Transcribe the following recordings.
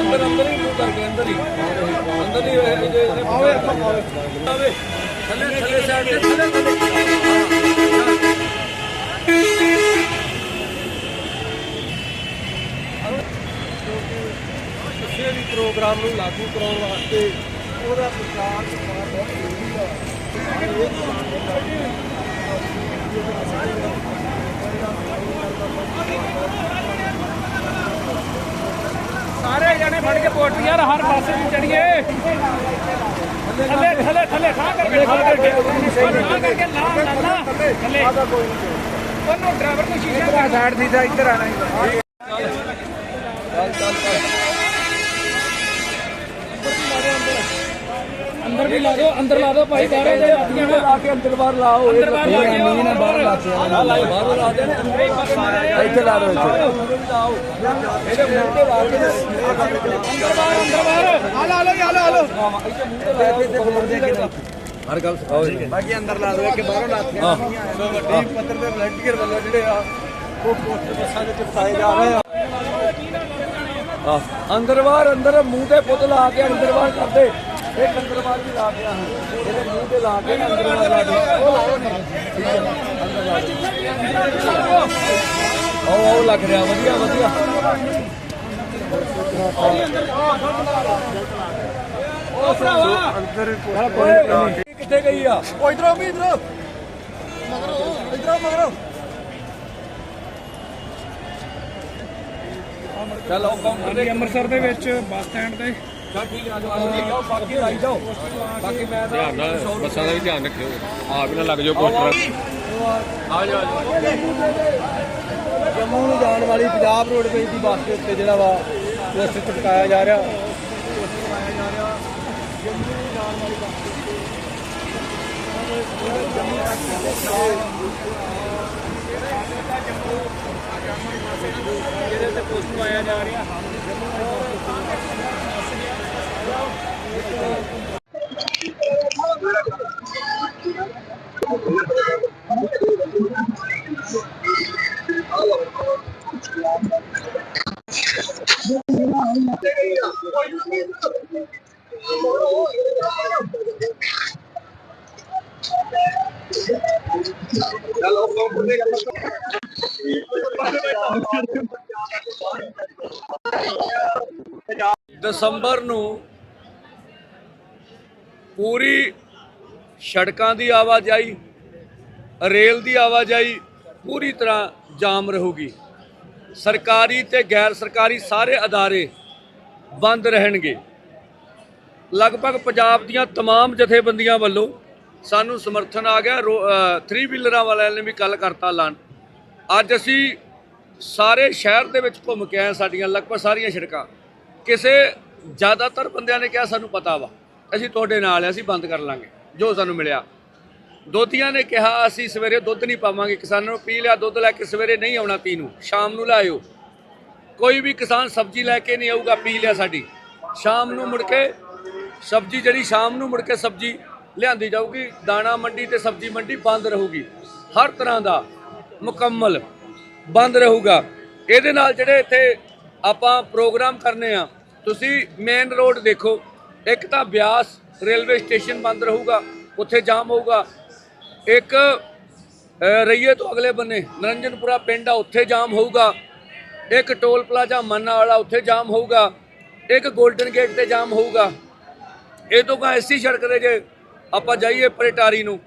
ਅੰਦਰ ਅੰਦਰ ਹੀ ਮੂੰਹ ਕਰਕੇ ਅੰਦਰ ਹੀ। ਅੰਦਰ ਹੀ ਇਹਦੇ ਆਵੇ ਆਵੇ। ਥੱਲੇ ਥੱਲੇ ਸਾਈਡ ਤੇ। ਥੱਲੇ ਥੱਲੇ ਕਿਸੇ ਵੀ ਪ੍ਰੋਗਰਾਮ ਨੂੰ ਲਾਗੂ ਕਰਾਉਣ ਵਾਸਤੇ ਉਹਦਾ ਪ੍ਰਚਾਰ ਪ੍ਰਸਾਰ ਬਹੁਤ ਜ਼ਰੂਰੀ ਹੈ ਸਾਰੇ ਜਣੇ ਫੜ ਕੇ ਪੋਟ ਯਾਰ ਹਰ ਪਾਸੇ ਨੂੰ ਚੜੀਏ। ਥੱਲੇ ਥੱਲੇ ਥੱਲੇ ਕਰਕੇ ਠਾਹ ਕਰਕੇ। ਕਰਕੇ। ਨਾ ਨਾ ਥੱਲੇ। ਉਹਨੂੰ ਡਰਾਈਵਰ ਨੂੰ ਸ਼ੀਸ਼ੇ ਦਾ ਸਾਈਡ ਦੀ ਦਾ ਇੱਧਰ ਆਣਾ ਵੀ ਲਾ ਦਿਓ ਅੰਦਰ ਲਾ ਦਿਓ ਭਾਈ ਬਾਹਰ ਦੇ ਲਾਤੀਆਂ ਨਾ ਲਾ ਕੇ ਅੰਦਰ ਬਾਹਰ ਲਾਓ ਅੰਦਰ ਬਾਹਰ ਲਾ ਕੇ ਆਓ, ਬਾਹਰ ਲਾ ਕੇ ਲਾ ਲਾਓ ਬਾਹਰ ਲਾ ਦੇ ਇੱਥੇ ਲਾ ਦੋ ਇੱਥੇ। ਲਾਓ ਇਹਦੇ ਮੂੰਹ ਤੇ ਲਾ ਕੇ ਅੰਦਰ ਬਾਹਰ ਅੰਦਰ ਬਾਹਰ। ਆ ਲਾ ਲਓ ਆ ਲਾ ਲਓ ਇੱਥੇ ਮੂੰਹ ਤੇ ਲਾ ਕੇ ਖਬਰ ਦੇ ਕੇ ਹਰ ਗੱਲ ਸਿਖਾਓ ਜੀ ਬਾਕੀ ਅੰਦਰ ਲਾ ਦੋ ਕਿ ਬਾਹਰੋਂ ਲਾਤੀਆਂ ਹਾਂ। ਵੱਡੀ ਪੱਤਰ ਦੇ ਵਲੰਟੀਅਰ ਵੱਲੋਂ ਜਿਹੜੇ ਆ ਉਹ ਪੋਸਟਰ ਬੱਸਾਂ ਦੇ ਚਿਪਕਾਏ ਜਾ ਰਹੇ ਆ। ਆਹ, ਅੰਦਰ ਬਾਹਰ ਅੰਦਰ ਮੂੰਹ ਤੇ ਪੁੱਤ ਲਾ ਕੇ ਅੰਦਰ ਬਾਹਰ ਕਰਦੇ। ਇਹ ਬਾਹਰ ਵੀ ਲਾ ਗਿਆ ਇਹਦੇ ਮੂੰਹ ਤੇ ਲਾ ਕੇ ਅੰਦਰ ਬਾਹਰ ਲਾ ਕੇ। ਉਹ ਲਾਓ ਨਾ। ਠੀਕ ਹੈ। ਅੰਦਰ ਲਾ। ਉਹ ਉਹ ਲੱਗ ਰਿਹਾ। ਵਧੀਆ ਵਧੀਆ। ਉਹ ਭਰਾਵਾ ਅੰਦਰ ਓਏ, ਕਿੱਥੇ ਗਈ ਆ? ਉਹ ਇਧਰੋਂ ਵੀ ਇਧਰੋਂ। ਮਗਰੋਂ ਇਧਰੋਂ ਮਗਰੋਂ। ਚੱਲ ਉਹ ਕਾਊਂਟਰ ਦੇ ਅੰਮ੍ਰਿਤਸਰ ਦੇ ਵਿੱਚ ਬੱਸ ਸਟੈਂਡ ਤੇ ਚੱਲ ਠੀਕ ਆ ਜਾਓ ਜਾਓ ਬਾਕੀ ਲਾਈ ਜਾਓ। ਬਾਕੀ ਮੈਂ ਧਿਆਨ ਨਾਲ ਬੱਸਾਂ ਦਾ ਵੀ ਧਿਆਨ ਰੱਖਿਓ। ਆਪ ਨਾ ਲੱਗ ਜਾਓ ਪੋਸਟਰ ਆ ਜਾ ਜੰਮੂ ਨੂੰ ਜਾਣ ਵਾਲੀ ਪੰਜਾਬ ਰੋਡਵੇਜ਼ ਦੀ ਬੱਸ ਦੇ ਉੱਤੇ ਜਿਹੜਾ ਵਾ ਪੋਸਟਰ ਚਿਪਕਾਇਆ ਜਾ ਰਿਹਾ। ਜਿਹਦੇ ਤੇ ਪੋਸਟ ਆਇਆ ਜਾ ਰਿਹਾ। ਦਸੰਬਰ ਨੂੰ ਪੂਰੀ ਸੜਕਾਂ ਦੀ ਆਵਾਜਾਈ ਰੇਲ ਦੀ ਆਵਾਜਾਈ ਪੂਰੀ ਤਰ੍ਹਾਂ ਜਾਮ ਰਹੂਗੀ ਸਰਕਾਰੀ ਤੇ ਗੈਰ ਸਰਕਾਰੀ ਸਾਰੇ ਅਦਾਰੇ ਬੰਦ ਰਹਿਣਗੇ ਲਗਭਗ ਪੰਜਾਬ ਦੀਆਂ तमाम ਜਥੇਬੰਦੀਆਂ ਵੱਲੋਂ ਸਾਨੂੰ ਸਮਰਥਨ ਆ ਗਿਆ 3 ਵੀਲਰਾਂ ਵਾਲਿਆਂ ਨੇ ਵੀ ਕੱਲ ਕਰਤਾ ਐਲਾਨ ਅੱਜ ਅਸੀਂ ਸਾਰੇ ਸ਼ਹਿਰ ਦੇ ਵਿੱਚ ਘੁੰਮ ਕੇ ਆਏ ਸਾਡੀਆਂ ਲਗਭਗ ਸਾਰੀਆਂ ਸੜਕਾਂ ਕਿਸੇ ਜ਼ਿਆਦਾਤਰ ਬੰਦਿਆਂ ਨੇ ਕਿਹਾ ਸਾਨੂੰ ਪਤਾ ਵਾ ਅਸੀਂ ਤੁਹਾਡੇ ਨਾਲ ਆ, ਅਸੀਂ ਬੰਦ ਕਰ ਲਾਂਗੇ, ਜੋ ਸਾਨੂੰ ਮਿਲਿਆ। ਦੋਧੀਆਂ ਨੇ ਕਿਹਾ, ਅਸੀਂ ਸਵੇਰੇ ਦੁੱਧ ਨਹੀਂ ਪਾਵਾਂਗੇ, ਕਿਸਾਨਾਂ ਨੂੰ ਪੀ ਲਿਆ, ਦੁੱਧ ਲੈ ਕੇ ਸਵੇਰੇ ਨਹੀਂ ਆਉਣਾ ਪੀ ਨੂੰ, ਸ਼ਾਮ ਨੂੰ ਲਾਇਓ। ਕੋਈ ਵੀ ਕਿਸਾਨ ਸਬਜ਼ੀ ਲੈ ਕੇ ਨਹੀਂ ਆਊਗਾ, ਪੀ ਲਿਆ ਸਾਡੀ। ਸ਼ਾਮ ਨੂੰ ਮੁੜ ਕੇ ਸਬਜ਼ੀ ਜਿਹੜੀ ਸ਼ਾਮ ਨੂੰ ਮੁੜ ਕੇ ਸਬਜ਼ੀ ਲਿਆਂਦੀ ਜਾਊਗੀ, ਦਾਣਾ ਮੰਡੀ ਤੇ ਸਬਜ਼ੀ ਮੰਡੀ ਬੰਦ ਰਹੂਗੀ। ਹਰ ਤਰ੍ਹਾਂ ਦਾ ਮੁਕੰਮਲ ਬੰਦ ਰਹੂਗਾ। ਇਹਦੇ ਨਾਲ ਜਿਹੜੇ ਇੱਥੇ ਆਪਾਂ ਪ੍ਰੋਗਰਾਮ ਕਰਨੇ ਆ, ਤੁਸੀਂ ਮੇਨ ਰੋਡ ਦੇਖੋ ਇੱਕ ਤਾਂ ਬਿਆਸ ਰੇਲਵੇ ਸਟੇਸ਼ਨ ਬੰਦ ਰਹੂਗਾ, ਉੱਥੇ ਜਾਮ ਹੋਊਗਾ। ਇੱਕ ਰਈਏ ਤੋਂ ਅਗਲੇ ਬੰਨੇ, ਨਰੰਜਨਪੁਰਾ ਪਿੰਡ ਆ, ਉੱਥੇ ਜਾਮ ਹੋਊਗਾ। ਇੱਕ ਟੋਲ ਪਲਾਜ਼ਾ ਮੰਨਾ ਵਾਲਾ ਉੱਥੇ ਜਾਮ ਹੋਊਗਾ। ਇੱਕ 골ਡਨ ਗੇਟ ਤੇ ਜਾਮ ਹੋਊਗਾ। ਇਹ ਤੋਂ ਕਾ ਐਸੀ ਸੜਕ ਦੇ ਜੇ ਆਪਾਂ ਜਾਈਏ ਪਰੇਟਾਰੀ ਨੂੰ,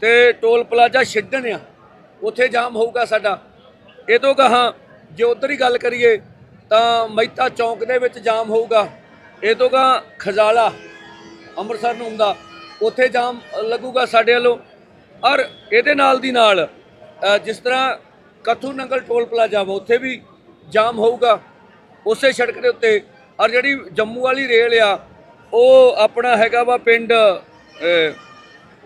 ਤੇ ਟੋਲ ਪਲਾਜ਼ਾ ਛੱਡਣ ਆ, ਉੱਥੇ ਜਾਮ ਹੋਊਗਾ ਸਾਡਾ। ਇਹ ਤੋਂ ਕਹਾ ਜੇ ਉਧਰ ਹੀ ਗੱਲ ਕਰੀਏ, ਤਾਂ ਮਹਿਤਾ ਚੌਂਕ ਦੇ ਵਿੱਚ ਜਾਮ ਹੋਊਗਾ। ਇਹ ਤੋਂ ਕਹਾ ਖਜ਼ਾਲਾ ਅੰਮ੍ਰਿਤਸਰ ਨੂੰ ਹੁੰਦਾ ਉੱਥੇ ਜਾਮ ਲੱਗੂਗਾ ਸਾਡੇ ਵੱਲੋਂ। ਔਰ ਇਹਦੇ ਨਾਲ ਦੀ ਨਾਲ ਜਿਸ ਤਰ੍ਹਾਂ ਕਥੂ ਨੰਗਲ ਟੋਲ ਪਲਾਜ਼ਾ ਵਾ, ਉੱਥੇ ਵੀ ਜਾਮ ਹੋਊਗਾ ਉਸੇ ਸੜਕ ਦੇ ਉੱਤੇ। ਔਰ ਜਿਹੜੀ ਜੰਮੂ ਵਾਲੀ ਰੇਲ ਆ, ਉਹ ਆਪਣਾ ਹੈਗਾ ਵਾ ਪਿੰਡ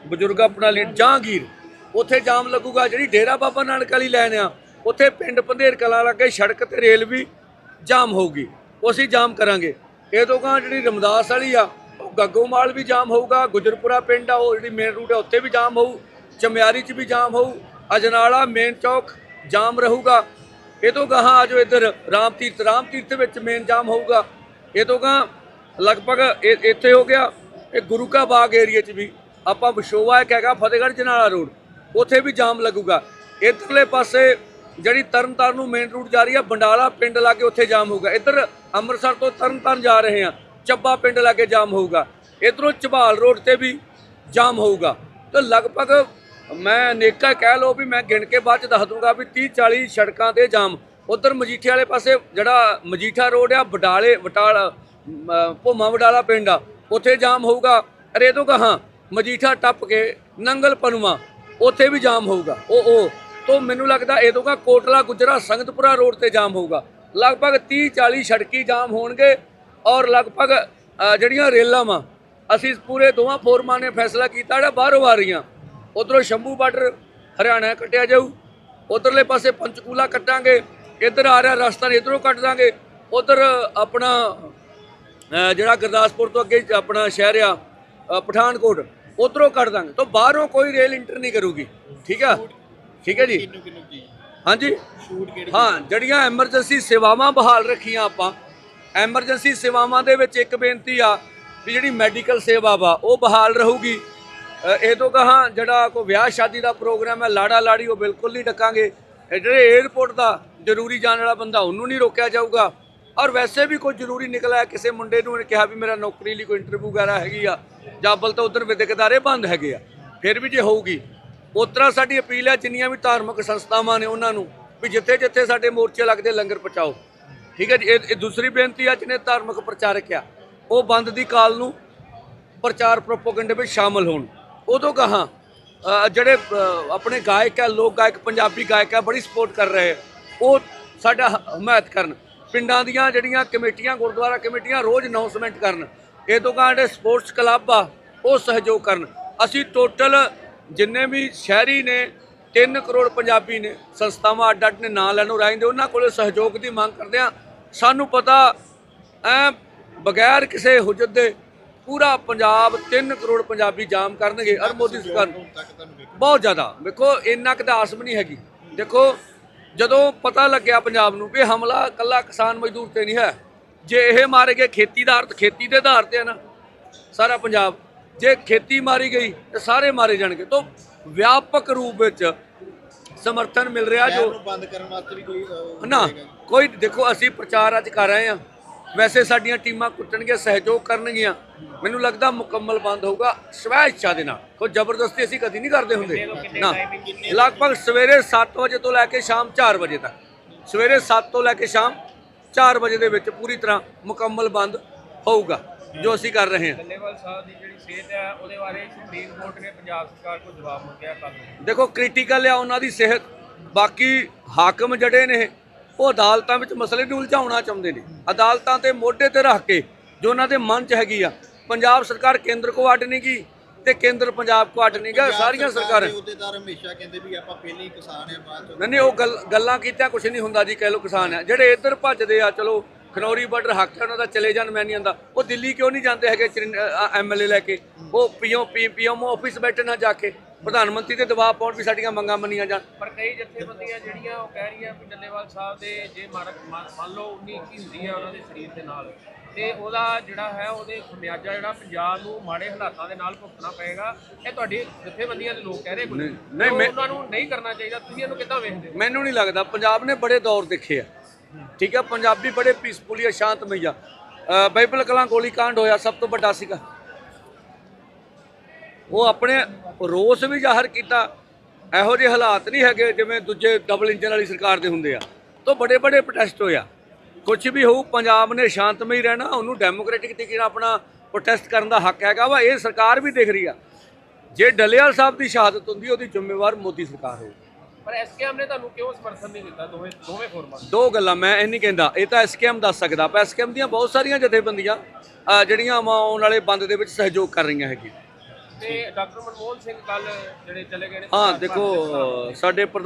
ਬਜ਼ੁਰਗ ਆਪਣਾ ਲੀ, ਜਹਾਂਗੀਰ। ਉੱਥੇ ਜਾਮ ਲੱਗੂਗਾ। ਜਿਹੜੀ ਡੇਰਾ ਬਾਬਾ ਨਾਨਕ ਵਾਲੀ ਲਾਈਨ ਆ, ਉੱਥੇ ਪਿੰਡ ਪੰਧੇਰ ਕਲਾ ਲੱਗੇ ਸੜਕ ਤੇ ਰੇਲ ਵੀ ਜਾਮ ਹੋਊਗੀ। ਉਹ ਅਸੀਂ ਜਾਮ ਕਰਾਂਗੇ। ਇਹ ਤੋਂ ਗਾਂ ਜਿਹੜੀ ਰਮਦਾਸ ਵਾਲੀ ਆ, ਉਹ ਗੱਗੋਮਾਲ ਵੀ ਜਾਮ ਹੋਊਗਾ, ਗੁਜਰਪੁਰਾ ਪਿੰਡ ਆ, ਉਹ ਜਿਹੜੀ ਮੇਨ ਰੂਟ ਆ, ਉੱਥੇ ਵੀ ਜਾਮ ਹੋਊ, ਚਮਿਆਰੀ 'ਚ ਵੀ ਜਾਮ ਹੋਊ, ਅਜਨਾਲਾ ਮੇਨ ਚੌਕ ਜਾਮ ਰਹੂਗਾ। ਇਹ ਤੋਂ ਗਾਹਾਂ ਆਜੋ ਇੱਧਰ ਰਾਮ ਤੀਰਥ ਰਾਮ ਤੀਰਥ ਵਿੱਚ ਮੇਨ ਜਾਮ ਹੋਊਗਾ। ਇਹ ਤੋਂ ਗਾਂ ਲਗਭਗ ਇੱਥੇ ਹੋ ਗਿਆ, ਇਹ ਗੁਰੂ ਕਾ ਬਾਗ ਏਰੀਆ 'ਚ ਵੀ। ਆਪਾਂ ਵਿਸ਼ੋਵਾ ਇੱਕ ਹੈਗਾ ਫਤਿਹਗੜ੍ਹ ਜਨਾਲਾ ਰੋਡ ਉੱਥੇ ਵੀ ਜਾਮ ਲੱਗੂਗਾ। ਇੱਧਰਲੇ ਪਾਸੇ ਜਿਹੜੀ ਤਰਨਤਾਰਨ ਨੂੰ ਮੇਨ ਰੂਟ ਜਾ ਰਹੀ ਆ, ਬੰਡਾਲਾ ਪਿੰਡ ਲਾਗੇ ਉੱਥੇ ਜਾਮ ਹੋਊਗਾ। ਇੱਧਰ ਅੰਮ੍ਰਿਤਸਰ ਤੋਂ ਤਰਨਤਾਰਨ ਜਾ ਰਹੇ ਆ, ਚੱਬਾ ਪਿੰਡ ਲਾਗੇ ਜਾਮ ਹੋਊਗਾ। ਇੱਧਰੋਂ ਝਬਾਲ ਰੋਡ ਤੇ ਵੀ ਜਾਮ ਹੋਊਗਾ। ਤਾਂ ਲਗਭਗ ਮੈਂ ਅਨੇਕਾ ਕਹਿ ਲਓ ਵੀ ਮੈਂ ਗਿਣ ਕੇ ਬਾਅਦ ਚ ਦੱਸ ਦੂੰਗਾ ਵੀ 30 40 ਸੜਕਾਂ ਤੇ ਜਾਮ। ਉਧਰ ਮਜੀਠੇ ਵਾਲੇ ਪਾਸੇ ਜਿਹੜਾ ਮਜੀਠਾ ਰੋਡ ਆ ਬਡਾਲੇ ਵਟਾਲ ਭੋਮਾ ਵਡਾਲਾ ਪਿੰਡ ਆ, ਉੱਥੇ ਜਾਮ ਹੋਊਗਾ। ਅਰੇ ਤੋਂ ਕਹਾਂ? ਮਜੀਠਾ ਟੱਪ ਕੇ ਨੰਗਲ ਪਨੂਆ, ਉੱਥੇ ਵੀ ਜਾਮ ਹੋਊਗਾ। ਉਹ ਉਹ ਤੋਂ ਮੈਨੂੰ ਲੱਗਦਾ ਇਹ ਕੋਟਲਾ, ਗੁਜਰਾ, ਸੰਗਤਪੁਰਾ ਰੋਡ ਤੇ ਜਾਮ ਹੋਊਗਾ। ਲਗਭਗ 30 40 ਸੜਕੀ ਜਾਮ ਹੋਣਗੇ ਔਰ ਲਗਭਗ ਜਿਹੜੀਆਂ ਰੇਲਾਂ ਵਾ, ਅਸੀਂ ਪੂਰੇ ਦੋਵਾਂ ਫੋਰਮਾਂ ਨੇ ਫੈਸਲਾ ਕੀਤਾ ਜਿਹੜਾ ਬਾਹਰੋਂ ਆ ਰਹੀਆਂ। ਉਧਰੋਂ ਸ਼ੰਭੂ ਬਾਰਡਰ ਹਰਿਆਣਾ ਕੱਟਿਆ ਜਾਊ, ਉਧਰਲੇ ਪਾਸੇ ਪੰਚਕੂਲਾ ਕੱਟਾਂਗੇ, ਇੱਧਰ ਆ ਰਿਹਾ ਰਸਤਾ, ਇਧਰੋਂ ਕੱਟ ਦਾਂਗੇ। ਉਧਰ ਆਪਣਾ ਜਿਹੜਾ ਗੁਰਦਾਸਪੁਰ ਤੋਂ ਅੱਗੇ ਆਪਣਾ ਸ਼ਹਿਰ ਆ ਪਠਾਨਕੋਟ, ਉਧਰੋਂ ਕੱਟ ਦਾਂਗੇ। ਤਾਂ ਬਾਹਰੋਂ ਕੋਈ ਰੇਲ ਇੰਟਰ ਨਹੀਂ ਕਰੂਗੀ, ਠੀਕ ਆ? ਠੀਕ ਹੈ ਜੀ? ਹਾਂਜੀ। ਹਾਂ ਜਿਹੜੀਆਂ ਐਮਰਜੈਂਸੀ ਸੇਵਾਵਾਂ ਬਹਾਲ ਰੱਖੀਆਂ ਆਪਾਂ ਐਮਰਜੈਂਸੀ ਸੇਵਾਵਾਂ ਦੇ ਵਿੱਚ ਇੱਕ ਬੇਨਤੀ ਆ ਵੀ ਜਿਹੜੀ ਮੈਡੀਕਲ ਸੇਵਾ ਵਾ ਉਹ ਬਹਾਲ ਰਹੂਗੀ। ਇਹ ਤੋਂ ਕਹਾਂ ਜਿਹੜਾ ਕੋਈ ਵਿਆਹ ਸ਼ਾਦੀ ਦਾ ਪ੍ਰੋਗਰਾਮ ਹੈ ਲਾੜਾ ਲਾੜੀ ਉਹ ਬਿਲਕੁਲ ਨਹੀਂ ਡੱਕਾਂਗੇ। ਜਿਹੜੇ 에ਅਰਪੋਰਟ ਦਾ ਜ਼ਰੂਰੀ ਜਾਣ ਵਾਲਾ ਬੰਦਾ ਉਹਨੂੰ ਨਹੀਂ ਰੋਕਿਆ ਜਾਊਗਾ। ਔਰ ਵੈਸੇ ਵੀ ਕੋਈ ਜ਼ਰੂਰੀ ਨਿਕਲਿਆ ਕਿਸੇ ਮੁੰਡੇ ਨੂੰ ਕਿਹਾ ਵੀ ਮੇਰਾ ਨੌਕਰੀ ਲਈ ਕੋਈ ਇੰਟਰਵਿਊ ਵਗੈਰਾ ਹੈਗੀ ਆ ਜਾਬਲ ਤਾਂ ਉਧਰ ਵਿਦਿਅਕ ਅਦਾਰੇ ਬੰਦ ਹੈਗੇ ਆ ਫਿਰ ਵੀ ਜੇ ਹੋਊਗੀ ਉਸ ਤਰ੍ਹਾਂ ਸਾਡੀ ਅਪੀਲ ਹੈ, ਜਿੰਨੀਆਂ ਵੀ ਧਾਰਮਿਕ ਸੰਸਥਾਵਾਂ ਨੇ ਉਹਨਾਂ ਨੂੰ ਵੀ ਜਿੱਥੇ ਜਿੱਥੇ ਸਾਡੇ ਮੋਰਚੇ ਲੱਗਦੇ, ਲੰਗਰ ਪਹੁੰਚਾਓ। ਠੀਕ ਹੈ ਜੀ? ਇਹ ਦੂਸਰੀ ਬੇਨਤੀ ਆ, ਜਿਹਨੇ ਧਾਰਮਿਕ ਪ੍ਰਚਾਰਕ ਆ, ਉਹ ਬੰਦ ਦੀ ਕਾਲ ਨੂੰ ਪ੍ਰਚਾਰ ਪ੍ਰੋਪਗੈਂਡੇ ਵਿੱਚ ਸ਼ਾਮਲ ਹੋਣ। ਉਦੋਂ ਕਹਾਂ ਜਿਹੜੇ ਆਪਣੇ ਗਾਇਕ ਆ ਲੋਕ ਗਾਇਕ ਪੰਜਾਬੀ ਗਾਇਕ ਆ, ਬੜੀ ਸਪੋਰਟ ਕਰ ਰਹੇ ਉਹ ਸਾਡਾ ਹ- ਹਮਾਇਤ ਕਰਨ। ਪਿੰਡਾਂ ਦੀਆਂ ਜਿਹੜੀਆਂ ਕਮੇਟੀਆਂ, ਗੁਰਦੁਆਰਾ ਕਮੇਟੀਆਂ ਰੋਜ਼ ਅਨਾਉਂਸਮੈਂਟ ਕਰਨ, ਇਹ ਤੋਂ ਕਹਾਂ ਜਿਹੜੇ ਸਪੋਰਟਸ ਕਲੱਬ ਆ, ਉਹ ਸਹਿਯੋਗ ਕਰਨ। ਅਸੀਂ ਟੋਟਲ ਜਿੰਨੇ ਵੀ ਸ਼ਹਿਰੀ ਨੇ 3 ਕਰੋੜ ਪੰਜਾਬੀ ਨੇ, ਸੰਸਥਾਵਾਂ ਅੱਡ ਅੱਡ ਨੇ ਨਾਂ ਲੈਣੋਂ ਰਾਇੰਦੇ ਉਹਨਾਂ ਕੋਲੇ ਸਹਿਯੋਗ ਦੀ ਮੰਗ ਕਰਦੇ ਆ ਸਾਨੂੰ ਪਤਾ, ਐ ਬਗੈਰ ਕਿਸੇ ਹੁਜਤ ਦੇ ਪੂਰਾ ਪੰਜਾਬ 3 ਕਰੋੜ ਪੰਜਾਬੀ ਜਾਮ ਕਰਨਗੇ, ਅਰ ਮੋਦੀ ਸਰਕਾਰ ਬਹੁਤ ਜ਼ਿਆਦਾ। ਵੇਖੋ, ਇੰਨਾ ਕੁ ਤਾਂ ਆਸ ਵੀ ਨਹੀਂ ਹੈਗੀ। ਦੇਖੋ, ਜਦੋਂ ਪਤਾ ਲੱਗਿਆ ਪੰਜਾਬ ਨੂੰ ਵੀ ਹਮਲਾ ਕੱਲਾ ਕਿਸਾਨ ਮਜ਼ਦੂਰ ਤੇ ਨਹੀਂ ਹੈ, ਜੇ ਇਹ ਮਾਰੇ ਗਏ ਖੇਤੀ ਦਾ ਅਰਥ ਖੇਤੀ ਦੇ ਆਧਾਰ ਤੇ ਹੈ ਨਾ, ਸਾਰਾ ਪੰਜਾਬ ਜੇ ਖੇਤੀ ਮਾਰੀ ਗਈ ਤੇ ਸਾਰੇ ਮਾਰੇ ਜਾਣਗੇ। ਤੋਂ ਵਿਆਪਕ ਰੂਪ ਵਿੱਚ ਸਮਰਥਨ ਮਿਲ ਰਿਹਾ ਜੋ ਬੰਦ ਕਰਨ ਵਾਸਤੇ ਵੀ ਕੋਈ ਨਾ ਕੋਈ ਦੇਖੋ ਅਸੀਂ ਪ੍ਰਚਾਰ ਅੱਜ ਕਰ ਰਹੇ ਹਾਂ। ਵੈਸੇ ਸਾਡੀਆਂ ਟੀਮਾਂ ਕੁੱਟਣਗੀਆਂ ਸਹਿਯੋਗ ਕਰਨਗੀਆਂ। ਮੈਨੂੰ ਲੱਗਦਾ ਮੁਕੰਮਲ ਬੰਦ ਹੋਊਗਾ ਸਵੈ ਇੱਛਾ ਦੇ ਨਾਲ। ਕੋਈ ਜ਼ਬਰਦਸਤੀ ਅਸੀਂ ਕਦੀ ਨਹੀਂ ਕਰਦੇ ਹੁੰਦੇ। ਨਾ ਲਗਭਗ ਸਵੇਰੇ 7 ਵਜੇ ਤੋਂ ਲੈ ਕੇ ਸ਼ਾਮ 4 ਵਜੇ ਤੱਕ। ਸਵੇਰੇ 7 ਤੋਂ ਲੈ ਕੇ ਸ਼ਾਮ 4 ਵਜੇ ਦੇ ਵਿੱਚ ਪੂਰੀ ਤਰ੍ਹਾਂ ਮੁਕੰਮਲ ਬੰਦ ਹੋਊਗਾ। ਜੋ ਅਸੀਂ ਕਰ ਰਹੇ ਹਾਂ। ਡੱਲੇਵਾਲ ਸਾਹਿਬ ਦੀ ਜਿਹੜੀ ਸਿਹਤ ਹੈ ਉਹਦੇ ਬਾਰੇ ਸੁਪਰੀਮ ਕੋਰਟ ਨੇ ਪੰਜਾਬ ਸਰਕਾਰ ਕੋਲ ਜਵਾਬ ਮੰਗਿਆ ਕੱਲ ਦੇਖੋ ਕ੍ਰਿਟੀਕਲ ਆ ਉਹਨਾਂ ਦੀ ਸਿਹਤ। ਬਾਕੀ ਹਾਕਮ ਜਿਹੜੇ ਨੇ ਉਹ ਅਦਾਲਤਾਂ ਵਿੱਚ ਮਸਲੇ ਨੂੰ ਉਲਝਾਉਣਾ ਚਾਹੁੰਦੇ ਨੇ। ਅਦਾਲਤਾਂ ਤੇ ਮੋਢੇ ਤੇ ਰੱਖ ਕੇ ਜੋ ਉਹਨਾਂ ਦੇ ਮਨ 'ਚ ਹੈਗੀ ਆ ਪੰਜਾਬ ਸਰਕਾਰ ਕੇਂਦਰ ਕੋ ਅੱਡ ਨਹੀਂ ਗਈ ਤੇ ਕੇਂਦਰ ਪੰਜਾਬ ਕੋ ਅੱਡ ਨਹੀਂ ਗਾ ਸਾਰੀਆਂ ਸਰਕਾਰਾਂ ਦੇ ਅਹੁਦੇਦਾਰ ਹਮੇਸ਼ਾ ਕਹਿੰਦੇ ਵੀ ਆਪਾਂ ਪਹਿਲੇ ਹੀ ਕਿਸਾਨ ਆ ਬਾਅਦ ਚੋਂ ਨਹੀਂ ਨਹੀਂ ਉਹ ਗੱਲ ਗੱਲਾਂ ਕੀਤਿਆਂ ਕੁਝ ਨਹੀਂ ਹੁੰਦਾ ਜੀ ਕਹਿ ਲੋ ਕਿਸਾਨ ਆ। ਜਿਹੜੇ ਇੱਧਰ ਭੱਜਦੇ ਆ ਚਲੋ ਖਨੌਰੀ ਬਾਰਡਰ ਹੱਕ ਹੈ ਉਹਨਾਂ ਦਾ ਚਲੇ ਜਾਣ ਮੈਂ ਨਹੀਂ ਆਂਦਾ ਉਹ ਦਿੱਲੀ ਕਿਉਂ ਨਹੀਂ ਜਾਂਦੇ ਹੈਗੇ ਐਮਐਲਏ ਲੈ ਕੇ? ਉਹ ਪੀਓ ਪੀਐਮਓ ਆਫਿਸ ਬੈਠੇ ਨਾ ਜਾ ਕੇ। ਪ੍ਰਧਾਨ ਮੰਤਰੀ ਤੇ ਦਬਾਅ ਪਾਉਣ ਵੀ ਸਾਡੀਆਂ ਮੰਗਾਂ ਮੰਨੀਆਂ ਜਾਣ। ਪਰ ਕਈ ਜਥੇਬੰਦੀਆਂ ਜਿਹੜੀਆਂ ਉਹ ਕਹਿ ਰਹੀਆਂ ਵੀ ਡੱਲੇਵਾਲ ਸਾਹਿਬ ਦੇ ਜੇ ਮਾਰਕ ਮੰਨ ਲਓ 19 ਕੀ ਹੁੰਦੀ ਹੈ ਉਹਨਾਂ ਦੇ ਸਰੀਰ ਦੇ ਨਾਲ ਤੇ ਉਹਦਾ ਜਿਹੜਾ ਹੈ ਉਹਦੇ ਖਮਿਆਜਾ ਜਿਹੜਾ ਪੰਜਾਬ ਨੂੰ ਮਾੜੇ ਹਾਲਾਤਾਂ ਦੇ ਨਾਲ ਭੁਗਤਣਾ ਪਏਗਾ। ਇਹ ਤੁਹਾਡੀ ਜਥੇਬੰਦੀਆਂ ਦੇ ਲੋਕ ਕਹਿ ਰਹੇ ਨਹੀਂ, ਉਹਨਾਂ ਨੂੰ ਨਹੀਂ ਕਰਨਾ ਚਾਹੀਦਾ ਤੁਸੀਂ ਇਹਨੂੰ ਕਿੱਦਾਂ ਵੇਖਦੇ ਮੈਨੂੰ ਨਹੀਂ ਲੱਗਦਾ। ਪੰਜਾਬ ਨੇ ਬੜੇ ਦੌਰ ਦੇਖੇ ਆ। ਠੀਕ ਆ, ਪੰਜਾਬੀ ਬੜੇ ਪੀਸਫੁਲੀ ਆ ਸ਼ਾਂਤਮਈ ਆ। ਬਾਈਬਲ ਕਲਾਂ ਗੋਲੀ ਕਾਂਡ ਹੋਇਆ, ਸਭ ਤੋਂ ਵੱਡਾ ਸੀਗਾ। ਉਹ ਆਪਣੇ ਰੋਸ ਵੀ ਜ਼ਾਹਰ ਕੀਤਾ। ਇਹੋ ਜਿਹੇ ਹਾਲਾਤ ਨਹੀਂ ਹੈਗੇ ਜਿਵੇਂ ਦੂਜੇ ਡਬਲ ਇੰਜਨ ਵਾਲੀ ਸਰਕਾਰ ਦੇ ਹੁੰਦੇ ਆ। ਤੋਂ ਬੜੇ ਬੜੇ ਪ੍ਰੋਟੈਸਟ ਹੋਇਆ ਕੁਝ ਵੀ ਹੋਊ, ਪੰਜਾਬ ਨੇ ਸ਼ਾਂਤਮਈ ਰਹਿਣਾ, ਉਹਨੂੰ ਡੈਮੋਕ੍ਰੈਟਿਕ ਤਰੀਕੇ ਨਾਲ ਆਪਣਾ ਪ੍ਰੋਟੈਸਟ ਕਰਨ ਦਾ ਹੱਕ ਹੈਗਾ ਵਾ, ਇਹ ਸਰਕਾਰ ਵੀ ਦੇਖ ਰਹੀ ਆ। ਜੇ ਡੱਲੇਵਾਲ ਸਾਹਿਬ ਦੀ ਸ਼ਹਾਦਤ ਹੁੰਦੀ, ਉਹਦੀ ਜ਼ਿੰਮੇਵਾਰ ਮੋਦੀ ਸਰਕਾਰ ਹੋਊ। ਪਰ ਐਸਕੇਐਮ ਨੇ ਤੁਹਾਨੂੰ ਕਿਉਂ ਸਮਰਥਨ ਨਹੀਂ ਦਿੱਤਾ ਦੋਵੇਂ ਦੋਵੇਂ ਫੋਰਮਾਂ? ਦੋ? ਗੱਲਾਂ ਮੈਂ ਇਹ ਨਹੀਂ ਕਹਿੰਦਾ। ਇਹ ਤਾਂ ਐਸਕੇਐਮ ਦੱਸ ਸਕਦਾ। ਪਰ ਐਸਕੇਐਮ ਦੀਆਂ ਬਹੁਤ ਸਾਰੀਆਂ ਜਥੇਬੰਦੀਆਂ ਅ, ਜਿਹੜੀਆਂ ਆਉਣ ਵਾਲੇ ਬੰਦ ਦੇ ਵਿੱਚ ਸਹਿਯੋਗ ਕਰ ਰਹੀਆਂ ਹੈਗੀਆਂ। ਤੇ ਡਾਕਟਰ ਮਨਮੋਹਨ ਸਿੰਘ ਕੱਲ ਜਿਹੜੇ ਚਲੇ ਗਏ ਨੇ ਹਾਂ ਦੇਖੋ ਸਾਡੇ ਪ੍ਰਧਾਨ